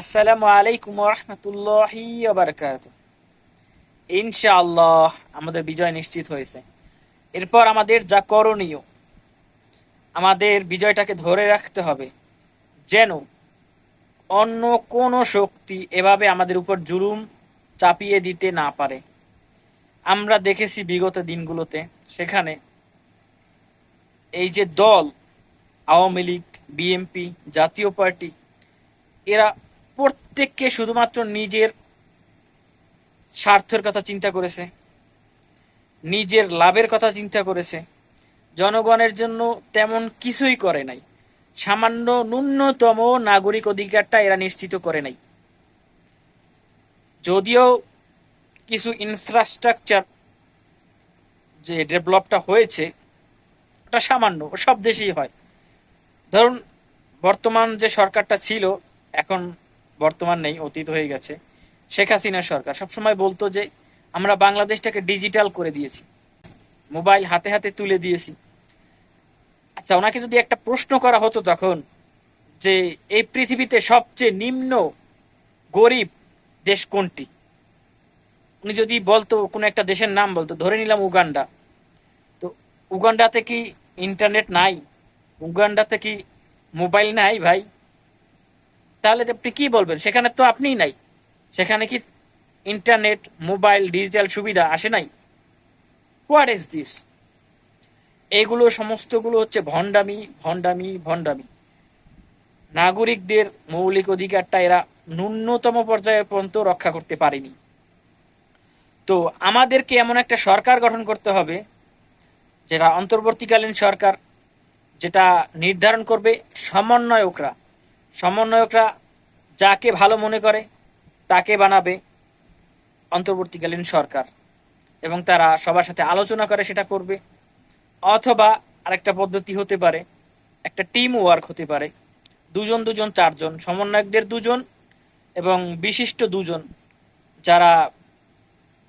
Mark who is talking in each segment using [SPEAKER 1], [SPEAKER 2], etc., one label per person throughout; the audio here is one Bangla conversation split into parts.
[SPEAKER 1] আসসালামু আলাইকুম রহমতুল্লাহি ইনশাআল্লাহ আমাদের বিজয় নিশ্চিত হয়েছে। এরপর আমাদের যা করণীয়, আমাদের বিজয়টাকে ধরে রাখতে হবে যেন অন্য কোনো শক্তি এভাবে আমাদের উপর জুলুম চাপিয়ে দিতে না পারে। আমরা দেখেছি বিগত দিনগুলোতে, সেখানে এই যে দল, আওয়ামী লীগ, বিএনপি জাতীয় পার্টি, এরা প্রত্যেককে শুধুমাত্র নিজের স্বার্থের কথা চিন্তা করেছে, নিজের লাভের কথা চিন্তা করেছে। জনগণের জন্য তেমন কিছুই করে নাই। সামান্য ন্যূনতম নাগরিক অধিকারটা এরা নিশ্চিত করে নাই। যদিও কিছু ইনফ্রাস্ট্রাকচার যে ডেভেলপটা হয়েছে, ওটা সামান্য সব দেশেই হয়। ধরুন, বর্তমান যে সরকারটা ছিল, এখন বর্তমান নেই, অতীত হয়ে গেছে। শেখ হাসিনার সরকার সবসময় বলতো যে, আমরা বাংলাদেশটাকে ডিজিটাল করে দিয়েছি। মোবাইল হাতে হাতে তুলে দিয়েছি। আচ্ছা ওনাকে যদি একটা প্রশ্ন করা হতো তখন, যে এই পৃথিবীতে সবচেয়ে নিম্ন গরিব দেশ কোনটি? উনি যদি বলতো, কোনো একটা দেশের নাম বলতো, ধরে নিলাম উগান্ডা। তো উগান্ডাতে কি ইন্টারনেট নাই? উগান্ডাতে কি মোবাইল নাই ভাই? তাহলে আপনি কি বলবেন? সেখানে তো আপনিই নাই। সেখানে কি ইন্টারনেট মোবাইল ডিজিটাল সুবিধা আসে নাই? হোয়াট ইজ দিস এগুলো, সমস্তগুলো হচ্ছে ভণ্ডামি ভণ্ডামি ভণ্ডামি। নাগরিকদের মৌলিক অধিকারটা এরা ন্যূনতম পর্যায়ে পর্যন্ত রক্ষা করতে পারেনি। তো আমাদেরকে এমন একটা সরকার গঠন করতে হবে, যেটা অন্তর্বর্তীকালীন সরকার, যেটা নির্ধারণ করবে সমন্বয়করা। সমন্বয়করা যাকে ভালো মনে করে, তাকে বানাবে অন্তর্বর্তীকালীন সরকার এবং তারা সবার সাথে আলোচনা করে সেটা করবে। অথবা আরেকটা পদ্ধতি হতে পারে, একটা টিম ওয়ার্ক হতে পারে। দুজন দুজন, চারজন, সমন্বয়কদের দুজন এবং বিশিষ্ট দুজন যারা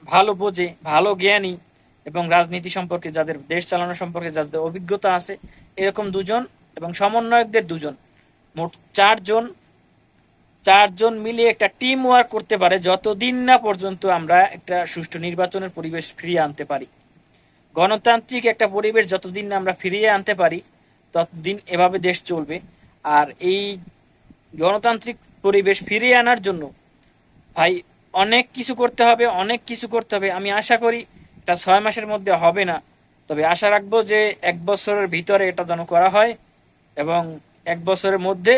[SPEAKER 1] ভালো বোঝে, ভালো জ্ঞানী এবং রাজনীতি সম্পর্কে, যাদের দেশ চালানো সম্পর্কে, যাদের অভিজ্ঞতা আছে, এরকম দুজন এবং সমন্বয়কদের দুজন মোট চারজন চারজন মিলে একটা টিম ওয়ার্ক করতে পারে যতদিন না পর্যন্ত আমরা একটা সুষ্ঠু নির্বাচনের পরিবেশ ফিরিয়ে আনতে পারি। গণতান্ত্রিক একটা পরিবেশ যতদিন না আমরা ফিরিয়ে আনতে পারি, ততদিন এভাবে দেশ চলবে। আর এই গণতান্ত্রিক পরিবেশ ফিরিয়ে আনার জন্য ভাই অনেক কিছু করতে হবে, অনেক কিছু করতে হবে। আমি আশা করি এটা ছয় মাসের মধ্যে হবে না। তবে আশা রাখব যে এক বছরের ভিতরে এটা যেন করা হয় এবং এক বছরের মধ্যে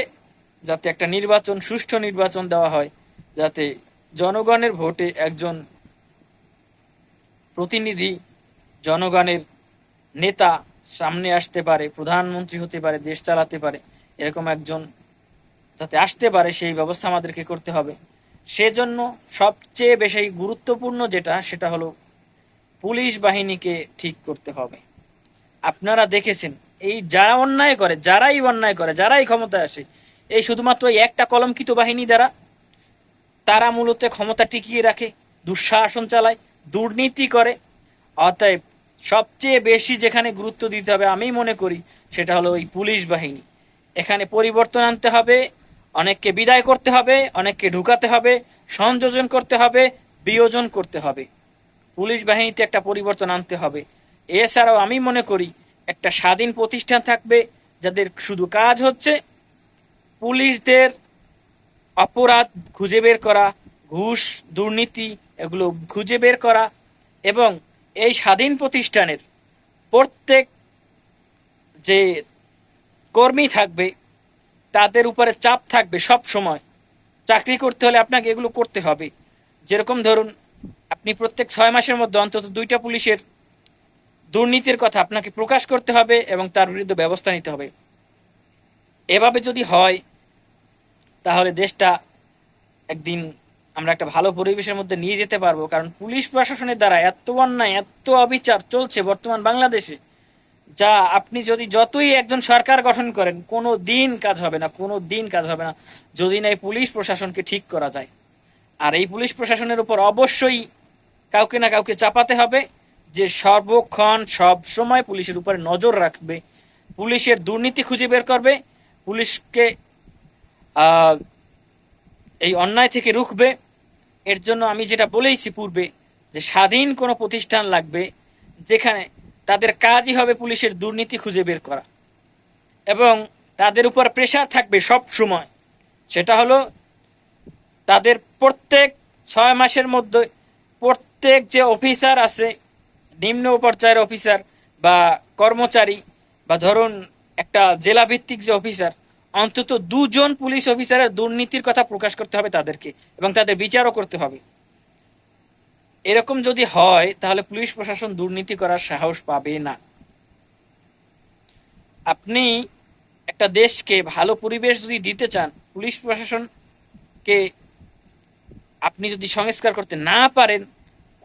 [SPEAKER 1] যাতে একটা নির্বাচন, সুষ্ঠু নির্বাচন দেওয়া হয়, যাতে জনগণের ভোটে একজন প্রতিনিধি, জনগণের নেতা সামনে আসতে পারে, প্রধানমন্ত্রী হতে পারে, দেশ চালাতে পারে, এরকম একজন যাতে আসতে পারে, সেই ব্যবস্থা আমাদেরকে করতে হবে। সেজন্য সবচেয়ে বেশি গুরুত্বপূর্ণ যেটা, সেটা হলো পুলিশ বাহিনীকে ঠিক করতে হবে। আপনারা দেখেছেন এই যারা অন্যায় করে, যারাই অন্যায় করে, যারাই ক্ষমতায় আসে, এই শুধুমাত্র এই একটা কলঙ্কিত বাহিনী দ্বারা তারা মূলত ক্ষমতা টিকিয়ে রাখে, দুঃশাসন চালায়, দুর্নীতি করে। অতএব সবচেয়ে বেশি যেখানে গুরুত্ব দিতে হবে আমি মনে করি সেটা হলো ওই পুলিশ বাহিনী। এখানে পরিবর্তন আনতে হবে, অনেককে বিদায় করতে হবে, অনেককে ঢুকাতে হবে, সংযোজন করতে হবে, বিয়োজন করতে হবে। পুলিশ বাহিনীতে একটা পরিবর্তন আনতে হবে। এছাড়াও আমি মনে করি একটা স্বাধীন প্রতিষ্ঠান থাকবে, যাদের শুধু কাজ হচ্ছে পুলিশদের অপরাধ খুঁজে বের করা, ঘুষ, দুর্নীতি এগুলো খুঁজে বের করা এবং এই স্বাধীন প্রতিষ্ঠানের প্রত্যেক যে কর্মী থাকবে, তাদের উপরে চাপ থাকবে সব সময়। চাকরি করতে হলে আপনাকে এগুলো করতে হবে। যেরকম ধরুন, আপনি প্রত্যেক ছয় মাসের মধ্যে অন্তত দুইটা পুলিশের দুর্নীতির কথা আপনাকে প্রকাশ করতে হবে এবং তার বিরুদ্ধে ব্যবস্থা নিতে হবে। এভাবে যদি হয়, তাহলে দেশটা একদিন আমরা একটা ভালো পরিবেশের মধ্যে নিয়ে যেতে পারব, কারণ পুলিশ প্রশাসনের দ্বারা এত অন্যায়, এত অবিচার চলছে বর্তমান বাংলাদেশে, যা আপনি যদি যতই একজন সরকার গঠন করেন, কোনো দিন কাজ হবে না, কোনো দিন কাজ হবে না, যদি না এই পুলিশ প্রশাসনকে ঠিক করা যায়। আর এই পুলিশ প্রশাসনের উপর অবশ্যই কাউকে না কাউকে চাপাতে হবে। যে সর্বক্ষণ সব সময় পুলিশের উপরে নজর রাখবে, পুলিশের দুর্নীতি খুঁজে বের করবে, পুলিশকে এই অন্যায় থেকে রুখবে। এর জন্য আমি যেটা বলেইছি পূর্বে, যে স্বাধীন কোনো প্রতিষ্ঠান লাগবে যেখানে তাদের কাজই হবে পুলিশের দুর্নীতি খুঁজে বের করা। এবং তাদের উপর প্রেশার থাকবে সব সময়। সেটা হলো তাদের প্রত্যেক ছয় মাসের মধ্যে প্রত্যেক যে অফিসার আছে নিম্ন পর্যায়ের অফিসার বা কর্মচারী বা ধরুন একটা জেলা ভিত্তিক যে অফিসার, অন্তত দুজন পুলিশ অফিসারের দুর্নীতির কথা প্রকাশ করতে হবে তাদেরকে এবং তাদের বিচারও করতে হবে। এরকম যদি হয়, তাহলে পুলিশ প্রশাসন দুর্নীতি করার সাহস পাবে না। আপনি একটা দেশকে ভালো পরিবেশ যদি দিতে চান, পুলিশ প্রশাসনকে আপনি যদি সংস্কার করতে না পারেন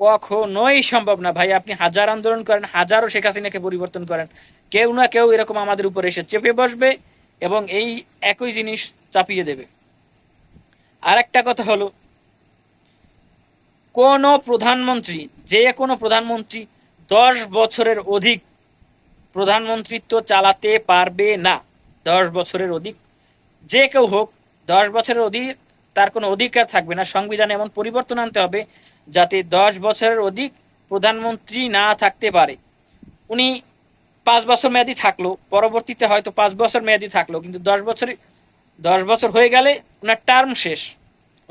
[SPEAKER 1] কখনোই সম্ভব না। ভাই, আপনি হাজার আন্দোলন করেন হাজারও শেখ হাসিনাকে পরিবর্তন করেন। কেউ না কেউ এরকম আমাদের উপরে এসে চেপে বসবে এবং এই একই জিনিস চাপিয়ে দেবে। আর একটা কথা হলো, কোনো প্রধানমন্ত্রী, যে কোনো প্রধানমন্ত্রী দশ বছরের অধিক প্রধানমন্ত্রিত্ব চালাতে পারবে না। দশ বছরের অধিক, যে কেউ হোক, দশ বছরের অধিক, তার কোনো অধিকার থাকবে না। সংবিধানে এমন পরিবর্তন আনতে হবে যাতে দশ বছরের অধিক প্রধানমন্ত্রী না থাকতে পারে। উনি পাঁচ বছর মেয়াদি থাকল, পরবর্তীতে হয়তো পাঁচ বছর মেয়াদি থাকল, কিন্তু দশ বছর দশ বছর হয়ে গেলে ওনার টার্ম শেষ,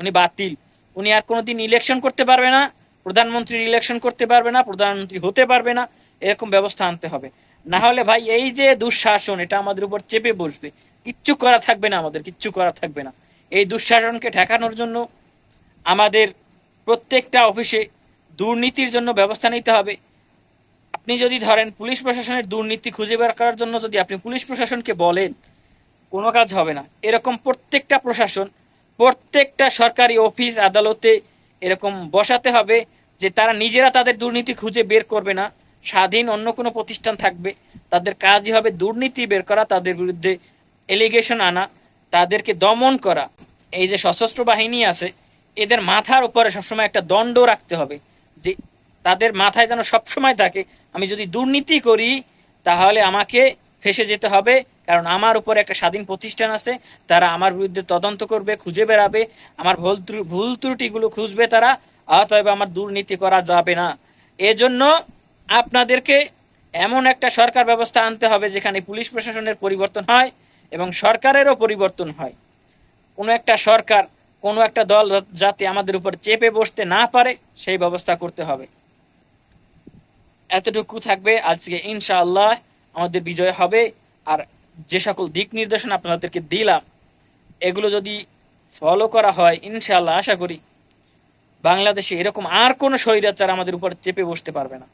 [SPEAKER 1] উনি বাতিল। উনি আর কোনো দিন ইলেকশন করতে পারবে না, প্রধানমন্ত্রীর ইলেকশন করতে পারবে না, প্রধানমন্ত্রী হতে পারবে না, এরকম ব্যবস্থা আনতে হবে। না হলে ভাই, এই যে দুঃশাসন, এটা আমাদের উপর চেপে বসবে। কিচ্ছু করা থাকবে না আমাদের, কিচ্ছু করা থাকবে না। এই দুঃশাসনকে ঠেকানোর জন্য আমাদের প্রত্যেকটা অফিসে দুর্নীতির জন্য ব্যবস্থা নিতে হবে। আপনি যদি ধরেন পুলিশ প্রশাসনের দুর্নীতি খুঁজে বের করার জন্য যদি আপনি পুলিশ প্রশাসনকে বলেন, কোনো কাজ হবে না। এরকম প্রত্যেকটা প্রশাসন, প্রত্যেকটা সরকারি অফিস আদালতে এরকম বসাতে হবে যে তারা নিজেরা তাদের দুর্নীতি খুঁজে বের করবে না। স্বাধীন অন্য কোনো প্রতিষ্ঠান থাকবে। তাদের কাজই হবে দুর্নীতি বের করা, তাদের বিরুদ্ধে এলিগেশন আনা, তাদেরকে দমন করা। এই যে সশস্ত্র বাহিনী আছে এদের মাথার উপরে সবসময় একটা দণ্ড রাখতে হবে যে তাদের মাথায় যেন সবসময় থাকে, আমি যদি দুর্নীতি করি, তাহলে আমাকে ফেসে যেতে হবে, কারণ আমার উপরে একটা স্বাধীন প্রতিষ্ঠান আছে, তারা আমার বিরুদ্ধে তদন্ত করবে, খুঁজে বেড়াবে, আমার ভুল ভুল ত্রুটিগুলো খুঁজবে তারা, অতএব আমার দুর্নীতি করা যাবে না। এজন্য আপনাদেরকে এমন একটা সরকার ব্যবস্থা আনতে হবে, যেখানে পুলিশ প্রশাসনের পরিবর্তন হয় এবং সরকারেরও পরিবর্তন হয়। কোনো একটা সরকার কোনো একটা দল যাতে আমাদের উপর চেপে বসতে না পারে, সেই ব্যবস্থা করতে হবে। এতটুকু থাকবে। আজকে ইনশাআল্লাহ আমাদের বিজয় হবে। আর যে সকল দিক নির্দেশনা আপনাদেরকে দিলাম, এগুলো যদি ফলো করা হয়, ইনশাআল্লাহ আশা করি বাংলাদেশে এরকম আর কোনো স্বৈরাচার আমাদের উপর চেপে বসতে পারবে না।